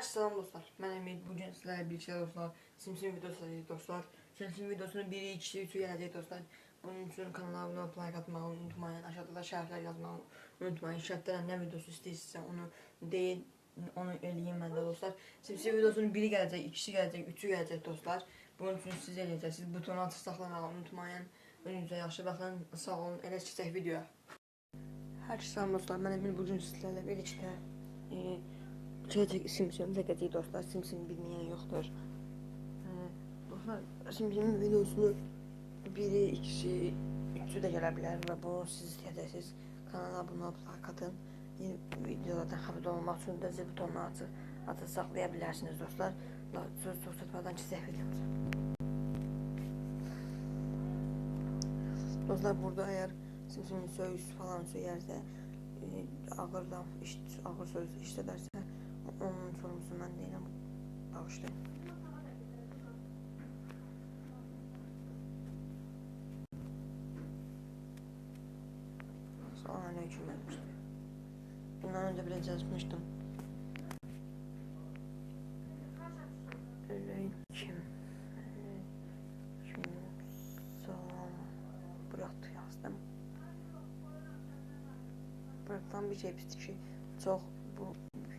Selam dostlar. Ben Emir. Bugün sizlerle birlikte dostlar. Simsim videosu izleyeceğiz dostlar. Simsim videosunun 1'i, 2'si, 3'ü gelecek dostlar. Bunun için kanala abone olup like atmayı unutmayın. Aşağıda da şerhler yazmayı unutmayın. Şerhlerden ne videosu istiyorsa onu deyin. Onu eləyim mən də dostlar. Simsim videosunun 1'i gələcək, 2'si gələcək, 3'ü gələcək dostlar. Bunun üçün siz eləyəcəksiniz. Butonu açıq saxlamağı unutmayın. Önünüzə yaxşı baxın. Sağ olun. Elə keçək videoya. Hər şey salam dostlar. Mən Emir bugün sizlərlə birlikdə e, Çəkəcək Simsim çəkəcək dostlar. Simsim bilməyən yoxdur. Dostlar, Simsimin videosunu biri, ikisi, üçü də gələ bilər və bunu siz istəyəcəksiniz. Kanala abunə olub like atın. Yeni videolardan xəbər olmaq üçün də zil butonunu açıb, açıb saxlaya bilərsiniz dostlar. La- Söz çox tutmadan keçək videomuza. Dostlar burada əgər Simsimin söyüş falan söyərsə, e, ağırdan, iş, ağır söz işlədərsə, onun sorumlusu ben değilim. Bağışlayın. Selamünaleyküm yapmıştım. Bundan önce biraz yazmıştım. Aleyküm. Aleyküm. Selam. Bıraktı yazdım. Bıraktan bir şey, bir şey. Çok bu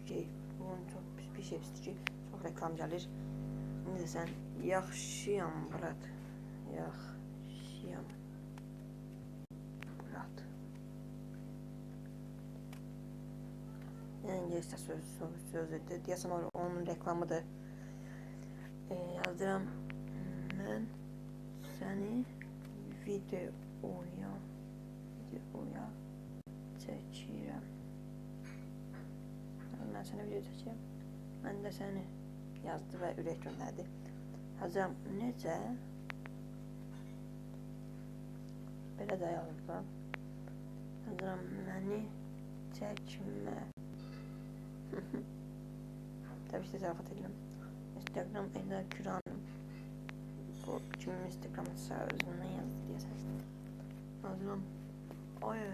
şey. Bir şey pisdir ki, çox reklam gəlir. İndi sən yaxşıyam Burat. Yaxşıyam. Burat. Yəni ingiliscə söz, söz, sözdür. Deyəsən onun reklamıdır. E, yazdıram. Mən səni videoya videoya çəkirəm. Mən sənə video çəkirəm. Mən də səni yazdı və ürək göndərdi. Yazıram necə? Belə də yazıram. Yazıram məni çəkmə. Təbii ki, zarafat edirəm. Instagram elə Güranım. Bu kimin Instagram hesabından yazdı deyəsən. Yazıram. Ay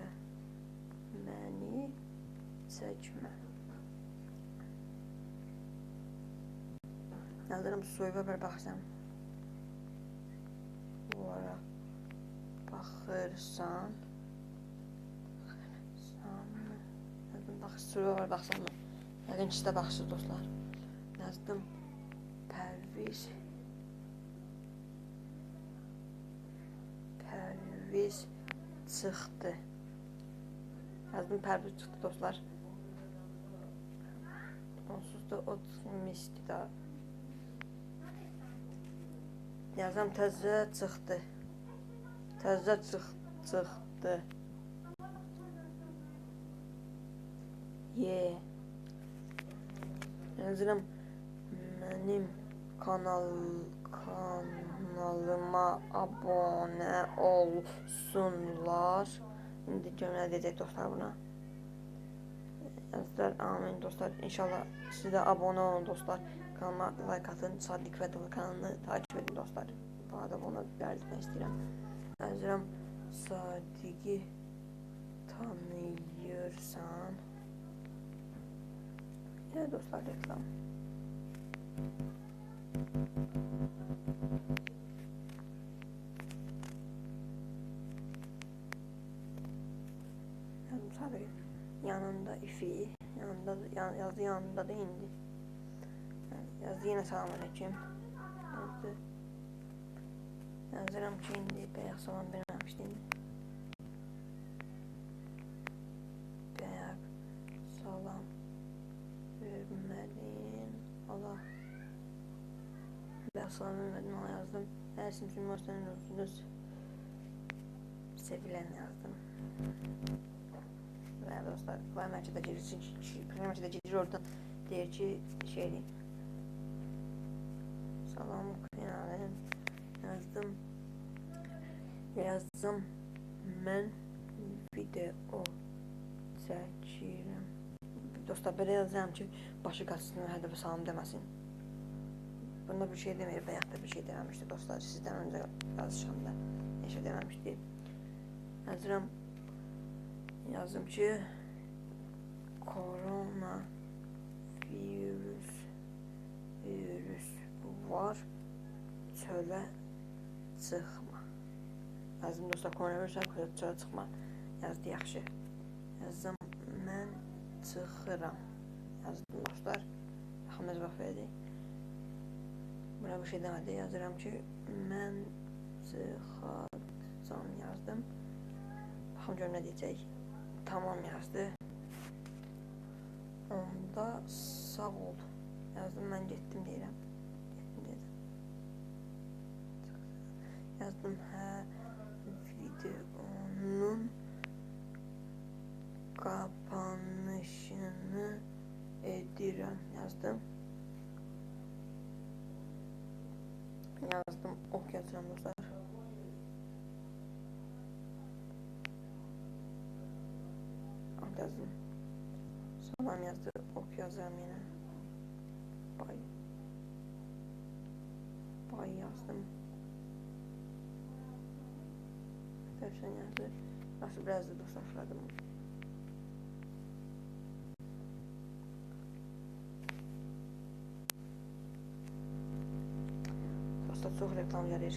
məni çəkmə. Bu ara baxırsan. Baxırsan. Yazdım bax soyuğa bir baxsam. Yəqin ki, də baxırsınız dostlar. Yazdım. Pərviz. Pərviz çıxdı. Yazdım Pərviz çıxdı dostlar. Onsuz da o çıxmışdı da. Yazam təzə çıxdı. Təzə çıx çıxdı. Ye. Yazıram mənim kanal kanalıma abunə olsunlar. İndi görün nə deyəcək dostlar buna. dostlar. Amin dostlar. İnşallah siz de abone olun dostlar. Kanalıma like atın. Sadık ve Dalı kanalını takip edin dostlar. Daha da ona belirtmek istedim. Özürüm. Sadık'ı tanıyorsan. Evet dostlar reklam. Yarım saat yanında ifi, yanında yan, yazı yanında da indi. Yani yazdı yine selamünaleyküm. Yazdı. Yazıram ki indi beyaz salam verməmişdi indi. Beyaz salam vermədin. Allah. Beyaz salam vermədim ona yazdım. Hər simsim varsanız olsunuz. Sevilen yazdım. Ve dostlar Prime Match'da girirsin. Prime Match'da girir oradan deyir ki şeydi. Salam kıyalım. Yazdım. Yazdım. Mən video çəkirəm. Dostlar belə yazıram ki, başı qaçsın, hədəfə salam deməsin. Bunda bir şey demir, bayaq da bir şey deməmişdi dostlar. Sizdən öncə yazışanda heç şey deməmişdi. Yazıram. Yazımçı korona virüs virüs var çölə çıxma. Yazdım dostlar koronavirüsə görə çölə çıxma. Yazdı yaxşı. Yazdım mən çıxıram. Yazdım dostlar. Baxımız bax verdik. Buna bir şey demədi. Yazıram ki mən çıxacam yazdım. Baxım görüm nə deyəcək. Tamam yazdı. Onda sağ ol. Yazdım mən getdim deyirəm. Getdim dedim. Yazdım hə videonun kapanışını edirəm yazdım. Yazdım ok yazıram dostlar. razy. Sama miasto ofiarami. Paj. Paj jasnym. Pierwszenia z nasz brazy do szafladmu. Został cukrek tam jarycz.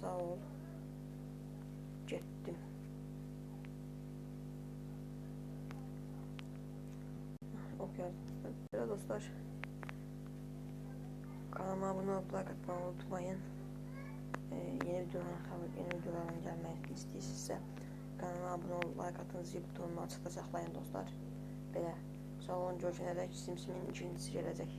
Sağ ol. Getdim. Ok yazdım. Biraz dostlar. Kanalıma abone olup like atmayı unutmayın. Ee, yeni videoların xəbər, yeni videoların gəlməsini istəyirsinizsə kanalıma abunə olub like atın, zil butonunu açıqda saxlayın dostlar. Belə. Sağ olun, görüşənədək simsimin ikincisi gələcək.